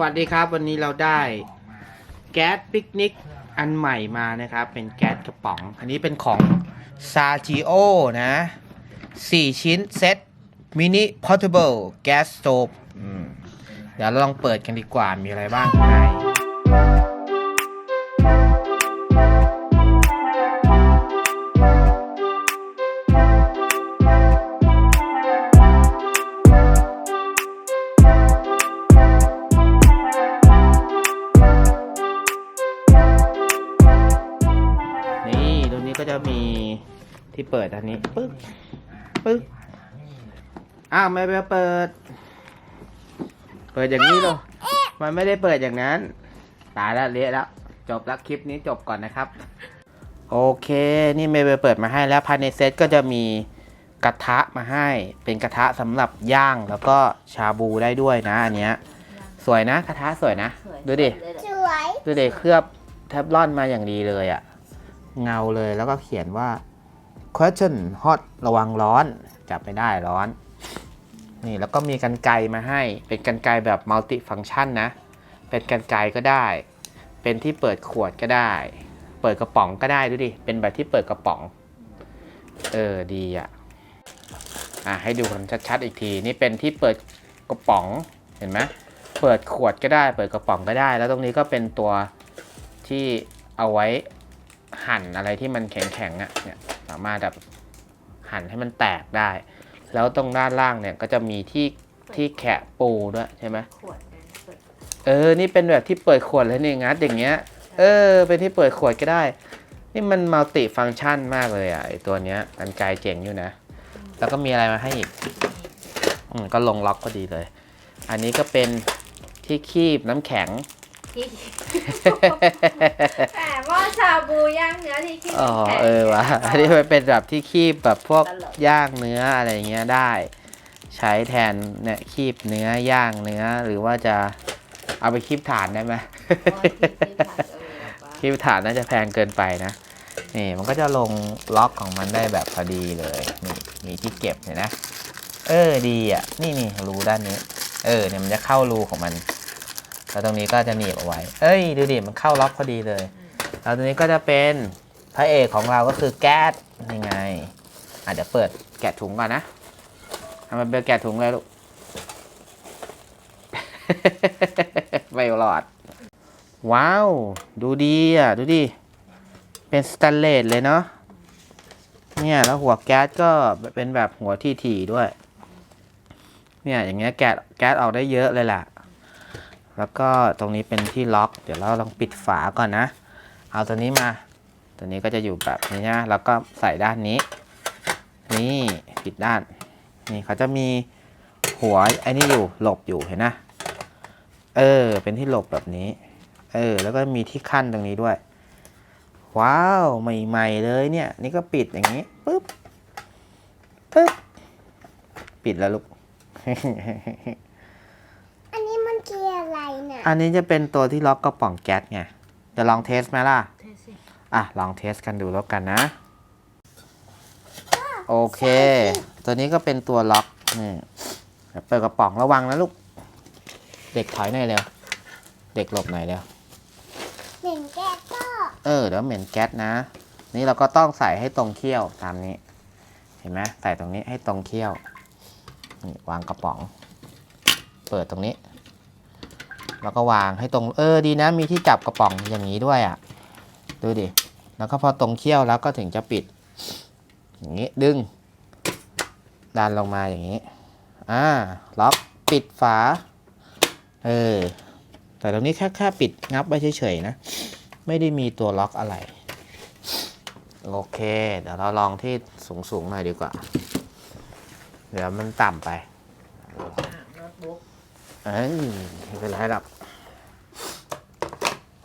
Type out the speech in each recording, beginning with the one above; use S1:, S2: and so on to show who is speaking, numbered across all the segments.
S1: วัสดีครับ วันนี้เราได้แก๊สปิกนิกอันใหม่มานะครับ เป็นแก๊สกระป๋อง อันนี้เป็นของซาจิโอนะ4ชิ้นเซ็ตมินิพอ r t a b l e แก๊สโตฟเดี๋ยวเราลองเปิดกันดีกว่ามีอะไรบ้างข้างใน จะมีที่เปิดอันนี้ปึ๊บปึ๊บอ้าวไม่ไปเปิด เปิดอย่างนี้เหรอมันไม่ได้เปิดอย่างนั้น ตายแล้วเละแล้วจบแล้วคลิปนี้จบก่อนนะครับ โอเค นี่เมย์ไปเปิดมาให้แล้วภายในเซตก็จะมีกระทะมาให้ เป็นกระทะสำหรับย่างแล้วก็ชาบูได้ด้วยนะอันเนี้ยสวยนะกระทะสวยนะ ดูดิ
S2: สวย
S1: ดูเด็กเคลือบแทบลอนมาอย่างดีเลยอะ เงาเลยแล้วก็เขียนว่า question hot ระวังร้อน จับไม่ได้ร้อน นี่แล้วก็มีกันไกรมาให้ เป็นกันไกรแบบ multi function นะ เป็นกันไกรก็ได้ เป็นที่เปิดขวดก็ได้ เปิดกระป๋องก็ได้ดูดิ เป็นแบบที่เปิดกระป๋อง เออดีอะ อะให้ดูกันชัดๆอีกที นี่เป็นที่เปิดกระป๋อง เห็นไหมเปิดขวดก็ได้ เปิดกระป๋องก็ได้ แล้วตรงนี้ก็เป็นตัวที่เอาไว้ หั่นอะไรที่มันแข็งๆอะเนี่ยสามารถแบบหั่นให้มันแตกได้ แล้วตรงด้านล่างเนี่ยก็จะมีที่ที่แคะปูด้วยใช่ไหม
S3: ขวดนั้นเปิด
S1: เออ นี่เป็นแบบที่เปิดขวดแล้วนี่งัดอย่างเงี้ย เออ เป็นที่เปิดขวดก็ได้ นี่มันมัลติฟังก์ชันมากเลยอะไอตัวเนี้ยกันไกลเจ๋งอยู่นะ แล้วก็มีอะไรมาให้อีก อืมก็ลงล็อกก็ดีเลย อันนี้ก็เป็นที่คีบน้ำแข็ง
S3: ที่ แต่หม้อชาบูย่างเนื้อที่คิด
S1: อ๋อ
S3: แข็ง
S1: เออวะอันนี้มันเป็นแบบที่คีบแบบพวก
S3: ตลก
S1: ย่างเนื้ออะไรเงี้ยได้ ใช้แทนเนี่ยคีบเนื้อย่างเนื้อหรือว่าจะเอาไปคีบฐานได้ไหม
S3: โอ้ยที่ที่ผัดเออแบบว่า
S1: คีบฐานน่าจะแพงเกินไปนะนี่มันก็จะลงล็อกของมันได้แบบพอดีเลยนี่มีที่เก็บเนี่ยนะ เออดีอะ นี่นี่รูด้านนี้ เออเนี่ยมันจะเข้ารูของมัน แล้วตรงนี้ก็จะหนีบเอาไว้ เอ้ย ดูดิ มันเข้าล็อกพอดีเลย แล้วตรงนี้ก็จะเป็นพระเอกของเราก็คือแก๊สยังไงอะเดี๋ยวเปิดแกะถุงก่อนนะทำมันเป็นแกะถุงเลยลูก ไม่รอด ว้าว ดูดีอะ ดูดิ เป็นสแตนเลสเลยเนาะ เนี่ย แล้วหัวแก๊สก็เป็นแบบหัวที่ๆด้วย เนี่ย อย่างเงี้ยแก๊สแก๊สออกได้เยอะเลยล่ะ แล้วก็ตรงนี้เป็นที่ล็อก เดี๋ยวเราลองปิดฝาก่อนนะ เอาตัวนี้มา ตัวนี้ก็จะอยู่แบบนี้นะแล้วก็ใส่ด้านนี้ นี่ปิดด้าน นี่เขาจะมีหัวไอ้นี่อยู่หลบอยู่เห็นนะ เออ เป็นที่หลบแบบนี้ เออ แล้วก็มีที่ขั้นตรงนี้ด้วย ว้าวใหม่ๆเลยเนี่ย นี่ก็ปิดอย่างนี้ปึ๊บปึ๊บปิดแล้วลูก
S2: อะไรเนี่ย
S1: อันนี้จะเป็นตัวที่ล็อกกระป๋องแก๊สไงจะลองเทสไหมล่ะ
S3: เทสิ
S1: อะ ลองเทสกันดูแล้วกันนะ โอเค ตัวนี้ก็เป็นตัวล็อกนี่เดี๋ยวเปิดกระป๋องระวังนะลูก เด็กถอยหน่อยเร็ว เด็กหลบหน่อยเร็ว
S2: เหม็นแก้วก็
S1: เออเดี๋ยวเหม็นแก๊สนะ นี่เราก็ต้องใส่ให้ตรงเขี้ยวตามนี้ เห็นไหมใส่ตรงนี้ให้ตรงเขี้ยวนี่วางกระป๋อง เปิดตรงนี้ แล้วก็วางให้ตรงเออดีนะมีที่จับกระป๋องอย่างนี้ด้วยอะ่ะดูดิแล้วก็พอตรงเขี้ยวแล้วก็ถึงจะปิด อย่างนี้ดึง ดันลงมาอย่างนี้อ่าล็อกปิดฝาเออแต่ตรงนี้แค่แค่ปิดงับไว้เฉยๆนะ ไม่ได้มีตัวล็อกอะไร โอเค เดี๋ยวเราลองที่สูงๆหน่อยดีกว่า เดี๋ยวมันต่ำไป
S3: อะโน้ตบุ๊ก
S1: เอ้ยไม่เป็นไรหรอก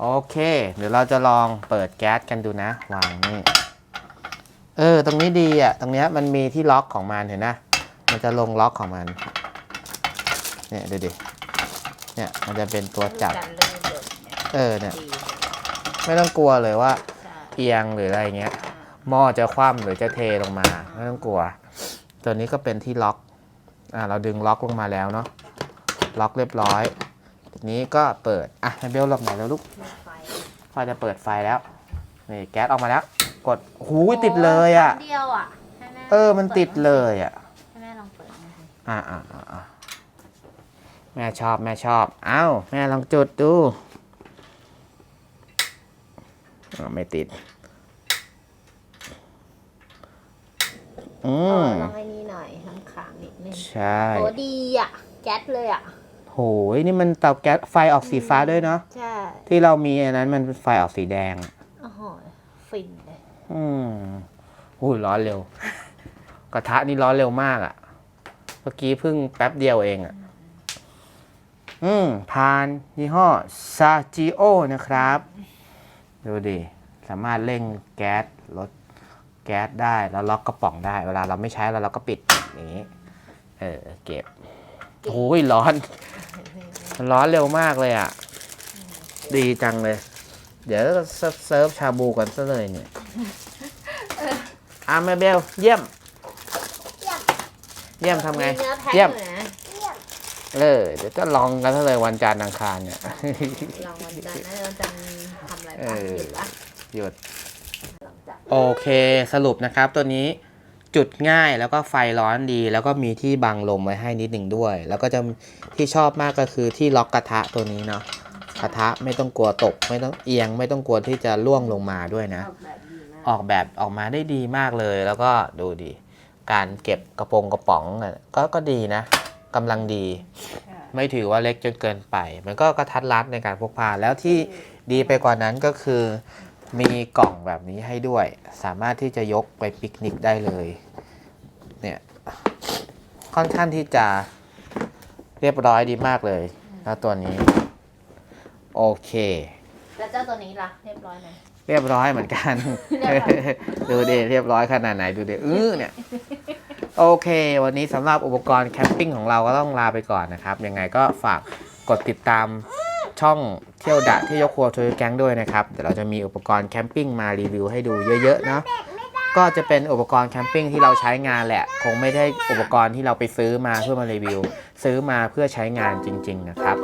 S1: โอเค เดี๋ยวเราจะลองเปิดแก๊สกันดูนะ วางนี่เออ ตรงนี้ดีอะ ตรงเนี้ยมันมีที่ล็อกของมันเห็นนะ มันจะลงล็อกของมัน เนี่ยดูดิเนี่ยมันจะเป็นตัวจับ
S3: การลื่นเดินเนี่ย
S1: เออเนี่ย
S3: ดี
S1: ไม่ต้องกลัวเลยว่า
S3: ใช่
S1: เอียงหรืออะไรเงี้ย หม้อจะคว่ำหรือจะเทลงมา ไม่ต้องกลัว ตัวนี้ก็เป็นที่ล็อก อ่า เราดึงล็อกลงมาแล้วเนาะ ล็อกเรียบร้อย ทีนี้ก็เปิด อะเบลหลบหน่อยแล้วลูก
S3: มีไฟ
S1: พ่อจะเปิดไฟแล้ว นี่แก๊สออกมาแล้ว กดหูยติดเลยอะ
S3: เดียวอะให้แเอ
S1: อ มันติดเลยอะ
S3: ให้แม่ลองเปิดหน่อยสิ
S1: อ่าอ่าอ่าอ่าแม่ชอบแม่ชอบ เอ้า แม่ลองจุดดูอ่าไม่ติด อื
S3: เอ
S1: ม
S3: อลองไอ้นี้หน่อยข้างขางนิดนึง
S1: ใช่
S3: โอ้ดีอะ แก๊สเลยอะ
S1: โหยนี่มันเตาแก๊สไฟออกสีฟ้าด้วยเนาะ
S3: ใช่
S1: ที่เรามีอันนั้นมันไฟออกสีแดง
S3: โอ้โหฟินเลย
S1: อืมอุ้ยร้อนเร็ว กระทะนี่ร้อนเร็วมากอะ่ะ เมื่อกี้เพิ่งแป๊บเดียวเองอะ่ะ อืมพานยี่ห้อซาจิโอนะครับ ดูดิ สามารถเร่งแก๊สลดแก๊สได้แล้วล็อกกระป๋องได้ เวลาเราไม่ใช้แล้วเราก็ปิดอย่างนี้ เออ เก็บ โอ้ยร้อนมันร้อนเร็วมากเลยอะ่ะ ดีจังเลย เดี๋ยวเซิร์ฟเซิร์ฟชาบูกันซะเลยเนี่ยอาแม่เบลเยี่ยม
S2: เยี่ยม
S1: เยี่ยมทำไง
S3: มีเนื้อแพ็ค
S1: เยี่ยม
S3: อยู่นะ
S2: เยี่ยม
S1: เออเดี๋ยวจะลองกันซะเลยวันจันทร์อังคารเนี่ย
S3: ลองวันจันทร์นะวันจันทร์ทำอะไร
S1: เอ
S3: บ้าง
S1: อ
S3: หยุดละ
S1: หยุด
S3: หลังจาก
S1: โอเคสรุปนะครับตัวนี้ จุดง่ายแล้วก็ไฟร้อนดี แล้วก็มีที่บังลมไว้ให้นิดหนึ่งด้วย แล้วก็จะที่ชอบมากก็คือที่ล็อกกระทะตัวนี้เนาะกระทะไม่ต้องกลัวตก ไม่ต้องเอียง ไม่ต้องกลัวที่จะล่วงลงมาด้วยนะ
S3: ออกแบบดีมาก
S1: ออกแบบออกมาได้ดีมากเลยแล้วก็ดูดี การเก็บกระโปรงกระป๋องอะก็ก็ดีนะกำลังดี ไม่ถือว่าเล็กจนเกินไป มันก็กระทัดรัดในการพกพาแล้วที่ดีไปกว่านั้นก็คือ มีกล่องแบบนี้ให้ด้วย สามารถที่จะยกไปปิกนิกได้เลย เนี่ย ค่อนข้างที่จะเรียบร้อยดีมากเลย แล้วตัวนี้ โอเค
S3: แล้วเจ้าตัวนี้ล่ะเรียบร้อยไหม
S1: เรียบร้อยเหมือนกัน
S3: เรียบร้อย
S1: ดูดิเรียบร้อยขนาดไหนดูดิอื้อเนี่ย โอเค วันนี้สำหรับอุปกรณ์แคมปิ้งของเราก็ต้องลาไปก่อนนะครับ ยังไงก็ฝากกดติดตาม ช่องเที่ยวดะที่ยกครัวทยแก๊งด้วยนะครับเดี๋ยวเราจะมีอุปกรณ์แคมปิ้งมารีวิวให้ดูเยอะๆเนาะก็จะเป็นอุปกรณ์แคมปิ้งที่เราใช้งานแหละ คงไม่ได้อุปกรณ์ที่เราไปซื้อมาเพื่อมารีวิว ซื้อมาเพื่อใช้งานจริง ๆ นะครับ